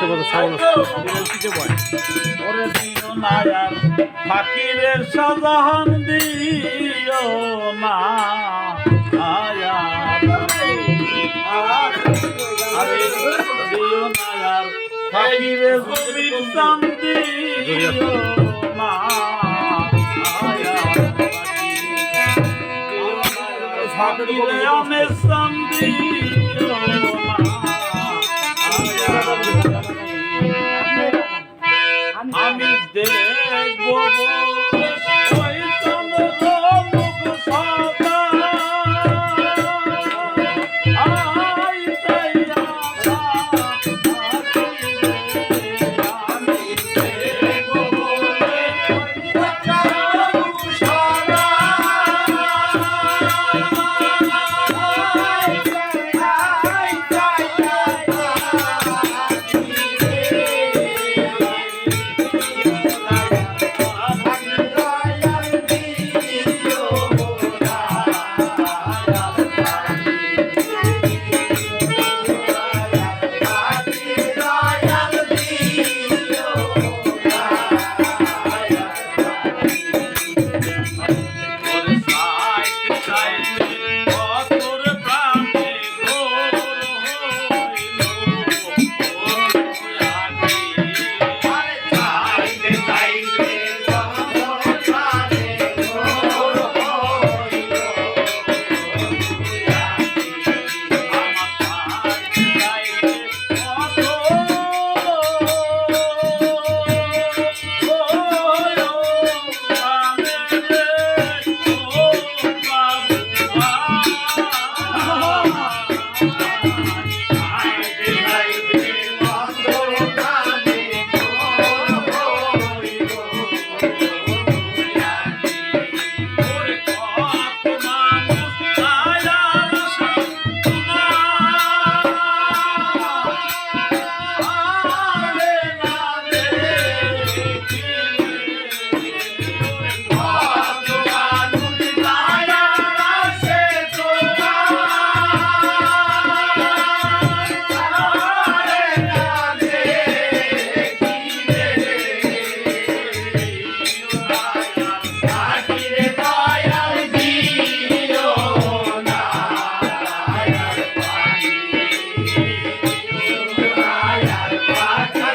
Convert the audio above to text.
পারে সাউন্ড আসতে ওরে দিও না আর ফাকিরের শাহজাহান দিও না ফাকিরের জমির দাম দিও না আমি দেখব। ಕಾಕ